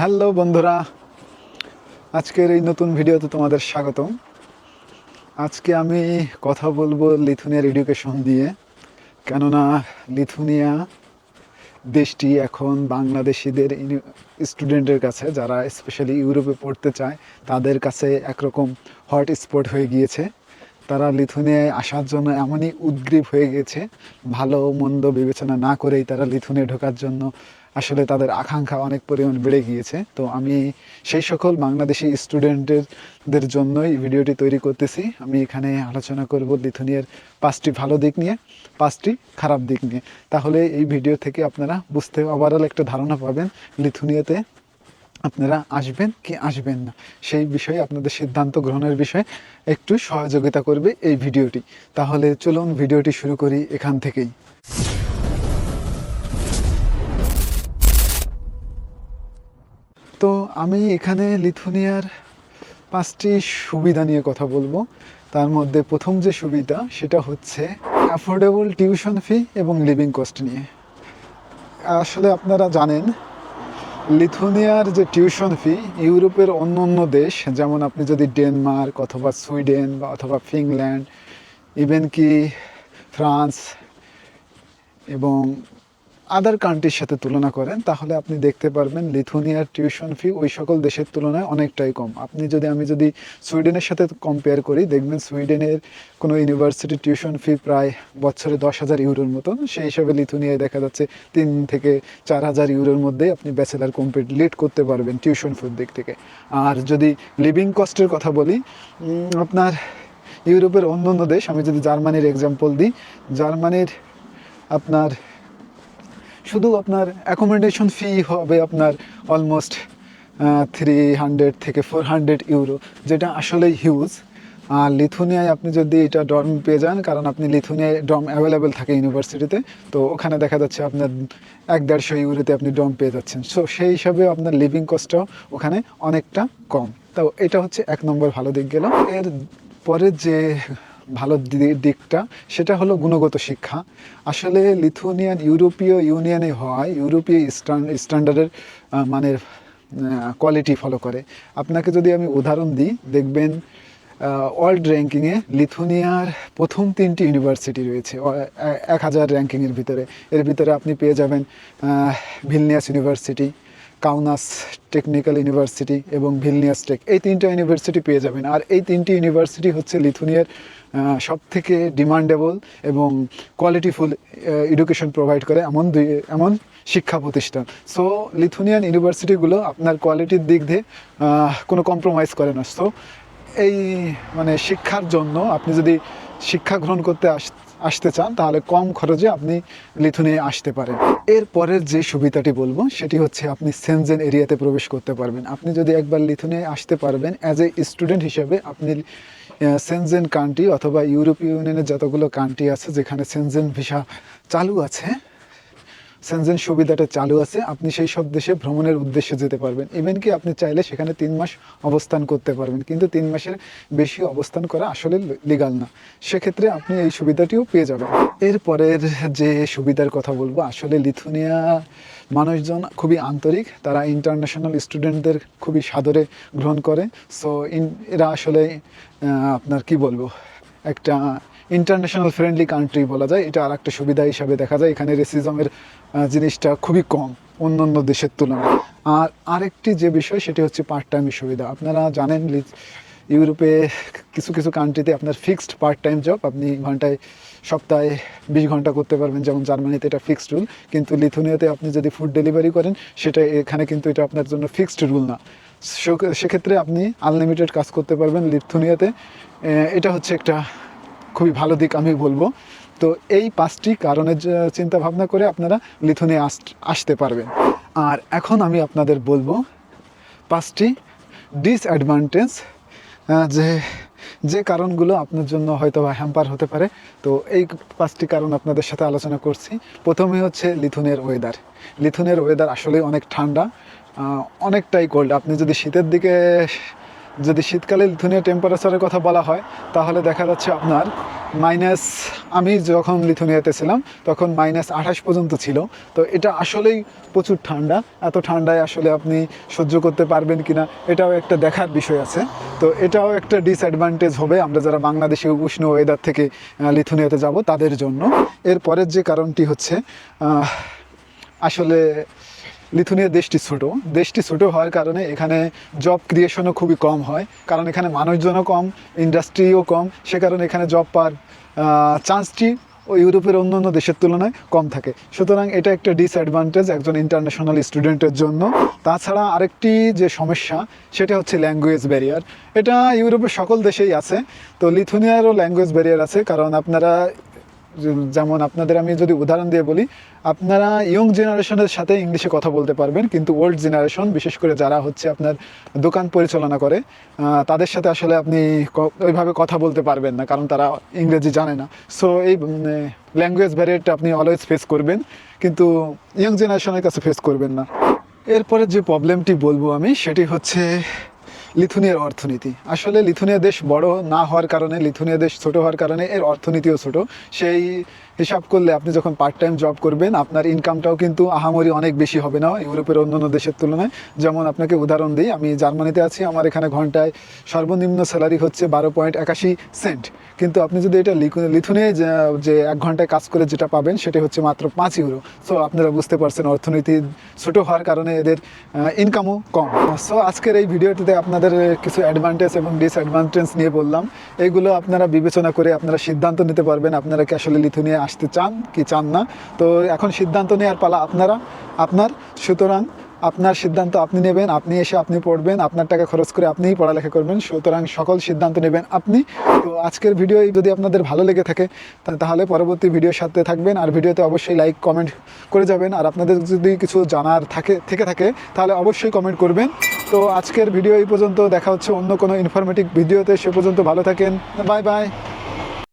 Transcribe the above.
Hello বন্ধুরা, আজকের এই নতুন ভিডিওতে তোমাদের স্বাগতম। আজকে আমি কথা বলব লিথুনিয়ার এডুকেশন দিয়ে, কেননা লিথুনিয়া দেশটি এখন বাংলাদেশিদের স্টুডেন্টের কাছে, যারা স্পেশালি ইউরোপে পড়তে চায়, তাদের কাছে একরকম হট স্পট হয়ে গিয়েছে। তারা লিথুনিয়ায় আসার জন্য এমনই উদ্গ্রীব হয়ে গেছে, ভালো মন্দ বিবেচনা না করেই তারা লিথুনিয়া ঢোকার জন্য আসলে তাদের আকাঙ্ক্ষা অনেক পরিমাণ বেড়ে গিয়েছে। তো আমি সেই সকল বাংলাদেশি স্টুডেন্টদের জন্যই ভিডিওটি তৈরি করতেছি। আমি এখানে আলোচনা করব লিথুনিয়ার পাঁচটি ভালো দিক নিয়ে, পাঁচটি খারাপ দিক নিয়ে। তাহলে এই ভিডিও থেকে আপনারা বুঝতে ওভারঅল একটা ধারণা পাবেন লিথুনিয়াতে আপনারা আসবেন কি আসবেন না। সেই বিষয়ে, আপনাদের সিদ্ধান্ত গ্রহণের বিষয়ে একটু সহযোগিতা করবে এই ভিডিওটি। তাহলে চলুন ভিডিওটি শুরু করি এখান থেকেই। আমি এখানে লিথুনিয়ার পাঁচটি সুবিধা নিয়ে কথা বলব। তার মধ্যে প্রথম যে সুবিধা, সেটা হচ্ছে অ্যাফোর্ডেবল টিউশন ফি এবং লিভিং কস্ট নিয়ে। আসলে আপনারা জানেন, লিথুনিয়ার যে টিউশন ফি ইউরোপের অন্য অন্য দেশ, যেমন আপনি যদি ডেনমার্ক অথবা সুইডেন বা অথবা ফিনল্যান্ড ইভেন কি ফ্রান্স এবং আদার কান্ট্রির সাথে তুলনা করেন, তাহলে আপনি দেখতে পারবেন লিথুনিয়ার টিউশন ফি ওই সকল দেশের তুলনায় অনেকটাই কম। আপনি যদি, আমি যদি সুইডেনের সাথে কম্পেয়ার করি, দেখবেন সুইডেনের কোনো ইউনিভার্সিটি টিউশন ফি প্রায় বছরে দশ হাজার ইউরোর মতন। সেই হিসাবে লিথুনিয়ায় দেখা যাচ্ছে তিন থেকে চার হাজার ইউরোর মধ্যে আপনি ব্যাচেলার কমপ্লিট করতে পারবেন টিউশন ফির দিক থেকে। আর যদি লিভিং কস্টের কথা বলি আপনার ইউরোপের অন্য অন্য দেশ, আমি যদি জার্মানির এক্সাম্পল দিই, জার্মানির আপনার শুধু আপনার অ্যাকোমোডেশন ফি হবে আপনার অলমোস্ট থ্রি হান্ড্রেড থেকে ফোর হান্ড্রেড ইউরো যেটা আসলেই হিউজ আর লিথুনিয়ায় আপনি যদি এটা ডর্ম পেয়ে যান, কারণ আপনি লিথুনিয়ায় ডর্ম অ্যাভেলেবেল থাকে ইউনিভার্সিটিতে তো ওখানে দেখা যাচ্ছে আপনার এক দেড়শো ইউরোতে আপনি ডর্ম পেয়ে যাচ্ছেন। সো সেই হিসাবে আপনার লিভিং কস্টটাও ওখানে অনেকটা কম। তো এটা হচ্ছে এক নম্বর ভালো দিক গেল। এর পরের যে ভালো দিকটা, সেটা হলো গুণগত শিক্ষা। আসলে লিথুনিয়ান ইউরোপীয় ইউনিয়নে হয় ইউরোপীয় স্ট্যান্ডার্ডের মানের কোয়ালিটি ফলো করে। আপনাকে যদি আমি উদাহরণ দিই, দেখবেন ওয়ার্ল্ড র্যাঙ্কিংয়ে লিথুনিয়ার প্রথম তিনটি ইউনিভার্সিটি রয়েছে এক হাজার র্যাঙ্কিংয়ের ভিতরে। এর ভিতরে আপনি পেয়ে যাবেন Vilnius university Kaunas technical university এবং ভিলনিয়াস টেক, এই তিনটা ইউনিভার্সিটি পেয়ে যাবেন। আর এই তিনটি ইউনিভার্সিটি হচ্ছে লিথুনিয়ার সব থেকে ডিমান্ডেবল এবং কোয়ালিটিফুল এডুকেশন প্রোভাইড করে এমন দুই, এমন শিক্ষা প্রতিষ্ঠান। সো লিথুনিয়ান ইউনিভার্সিটিগুলো আপনার কোয়ালিটির দিক দিয়ে কোনো কম্প্রোমাইজ করে না। সো এই মানে শিক্ষার জন্য আপনি যদি শিক্ষা গ্রহণ করতে আস, আসতে চান, তাহলে কম খরচে আপনি লিথুনে আসতে পারেন। এর পরের যে সুবিধাটি বলব, সেটি হচ্ছে আপনি সেনজেন এরিয়াতে প্রবেশ করতে পারবেন। আপনি যদি একবার লিথুনে আসতে পারবেন অ্যাজ এ স্টুডেন্ট হিসেবে আপনি সেনজেন কান্ট্রি অথবা ইউরোপীয় ইউনিয়নের যতগুলো কান্ট্রি আছে, যেখানে সেনজেন ভিসা চালু আছে সেনজেন সুবিধাটা চালু আছে, আপনি সেই সব দেশে ভ্রমণের উদ্দেশ্যে যেতে পারবেন। ইভেন কি আপনি চাইলে সেখানে তিন মাস অবস্থান করতে পারবেন, কিন্তু তিন মাসের বেশি অবস্থান করা আসলে লিগাল না। সেক্ষেত্রে আপনি এই সুবিধাটিও পেয়ে যাবেন। এরপরের যে সুবিধার কথা বলব, আসলে লিথুনিয়া মানুষজন খুবই আন্তরিক, তারা ইন্টারন্যাশনাল স্টুডেন্টদের খুবই সাদরে গ্রহণ করে। সো এরা আসলে আপনার কি বলব, একটা ইন্টারন্যাশনাল ফ্রেন্ডলি কান্ট্রি বলা যায়। এটা আর একটা সুবিধা হিসাবে দেখা যায়। এখানে রেসিজমের জিনিসটা খুবই কম অন্য অন্য দেশের তুলনায়। আর আরেকটি যে বিষয়, সেটি হচ্ছে পার্ট টাইমের সুবিধা। আপনারা জানেন ইউরোপে কিছু কিছু কান্ট্রিতে আপনার ফিক্সড পার্ট টাইম জব আপনি ঘন্টায়, সপ্তাহে বিশ ঘণ্টা করতে পারবেন। যেমন জার্মানিতে এটা ফিক্সড রুল কিন্তু লিথুনিয়াতে আপনি যদি ফুড ডেলিভারি করেন, সেটা এখানে কিন্তু এটা আপনার জন্য ফিক্সড রুল না। সেক্ষেত্রে আপনি আনলিমিটেড কাজ করতে পারবেন লিথুনিয়াতে। এটা হচ্ছে একটা খুবই ভালো দিক আমি বলব। তো এই পাঁচটি কারণের চিন্তা ভাবনা করে আপনারা লিথুনে আস- আসতে পারবেন। আর এখন আমি আপনাদের বলব পাঁচটি ডিসঅ্যাডভান্টেজ যে যে কারণগুলো আপনার জন্য হয়তো বা হ্যাম্পার হতে পারে। তো এই পাঁচটি কারণ আপনাদের সাথে আলোচনা করছি। প্রথমে হচ্ছে লিথুনের ওয়েদার লিথুনের ওয়েদার আসলে অনেক ঠান্ডা অনেকটাই কোল্ড আপনি যদি শীতের দিকে যদি শীতকালে লিথুনিয়া টেম্পারেচারের কথা বলা হয়, তাহলে দেখা যাচ্ছে আপনার মাইনাস আমি যখন লিথুনিয়াতে ছিলাম, তখন মাইনাস আঠাশ পর্যন্ত ছিল। তো এটা আসলেই প্রচুর ঠান্ডা। এত ঠান্ডায় আসলে আপনি সহ্য করতে পারবেন কিনা, এটাও একটা দেখার বিষয় আছে। তো এটাও একটা ডিসঅ্যাডভান্টেজ হবে আমরা যারা বাংলাদেশে উষ্ণ ওয়েদার থেকে লিথুনিয়াতে যাব তাদের জন্য। এরপরের যে কারণটি হচ্ছে আসলে লিথুনিয়া দেশটি ছোট। দেশটি ছোট হওয়ার কারণে এখানে জব ক্রিয়েশনও খুবই কম হয়। কারণ এখানে মানুষজনও কম ইন্ডাস্ট্রিও কম। সে কারণে এখানে জব পাওয়ার চান্সটি ও ইউরোপের অন্য অন্য দেশের তুলনায় কম থাকে। সুতরাং এটা একটা ডিসঅ্যাডভান্টেজ একজন ইন্টারন্যাশনাল স্টুডেন্টের জন্য। তাছাড়া আরেকটি যে সমস্যা, সেটা হচ্ছে ল্যাঙ্গুয়েজ ব্যারিয়ার এটা ইউরোপের সকল দেশেই আছে। তো লিথুনিয়ারও ল্যাঙ্গুয়েজ ব্যারিয়ার আছে। কারণ আপনারা যেমন আপনাদের আমি যদি উদাহরণ দিয়ে বলি, আপনারা ইয়ং জেনারেশনের সাথে ইংলিশে কথা বলতে পারবেন, কিন্তু ওল্ড জেনারেশন বিশেষ করে যারা হচ্ছে আপনার দোকান পরিচালনা করে তাদের সাথে আসলে আপনি ওইভাবে কথা বলতে পারবেন না, কারণ তারা ইংরেজি জানে না। সো এই ল্যাঙ্গুয়েজ ব্যারিয়ারটা আপনি অলওয়েজ ফেস করবেন, কিন্তু ইয়ং জেনারেশনের কাছে ফেস করবেন না। এরপরে যে প্রবলেমটি বলব আমি, সেটি হচ্ছে লিথুনিয়ার অর্থনীতি। আসলে লিথুনিয়া দেশ বড় না হওয়ার কারণে, লিথুনিয়া দেশ ছোট হওয়ার কারণে এর অর্থনীতিও ছোট। সেই হিসাব করলে আপনি যখন পার্ট টাইম জব করবেন, আপনার ইনকামটাও কিন্তু আহামরি অনেক বেশি হবে না ইউরোপের অন্যান্য দেশের তুলনায়। যেমন আপনাকে উদাহরণ দিই, আমি জার্মানিতে আছি, আমার এখানে ঘন্টায় সর্বনিম্ন স্যালারি হচ্ছে বারো পয়েন্ট একাশি সেন্ট কিন্তু আপনি যদি এটা লিথুনে যে- এক ঘন্টায় কাজ করে যেটা পাবেন, সেটা হচ্ছে মাত্র পাঁচ ইউরো সো আপনারা বুঝতে পারছেন অর্থনীতি ছোট হওয়ার কারণে এদের ইনকামও কম। সো আজকের এই ভিডিওটিতে আপনাদের কিছু অ্যাডভান্টেজ এবং ডিসঅ্যাডভান্টেজ নিয়ে বললাম। এইগুলো আপনারা বিবেচনা করে আপনারা সিদ্ধান্ত নিতে পারবেন, আপনারা কি আসলে লিথুনিয়া আসতে চান কি চান না, তো এখন সিদ্ধান্ত নেওয়ার পালা আপনারা, আপনার। সুতরাং আপনার সিদ্ধান্ত আপনি নেবেন, আপনি এসে আপনি পড়বেন, আপনার টাকা খরচ করে আপনিই পড়ালেখা করবেন, সুতরাং সকল সিদ্ধান্ত নেবেন আপনি। তো আজকের ভিডিও যদি আপনাদের ভালো লেগে থাকে তাহলে পরবর্তী ভিডিওর সাথে থাকবেন, আর ভিডিওতে অবশ্যই লাইক, কমেন্ট করে যাবেন। আর আপনাদের যদি কিছু জানার থাকে, থেকে থাকে, তাহলে অবশ্যই কমেন্ট করবেন। তো আজকের ভিডিও এই পর্যন্ত, দেখা হচ্ছে অন্য কোনো ইনফরমেটিভ ভিডিওতে, সে পর্যন্ত ভালো থাকেন। Bye bye.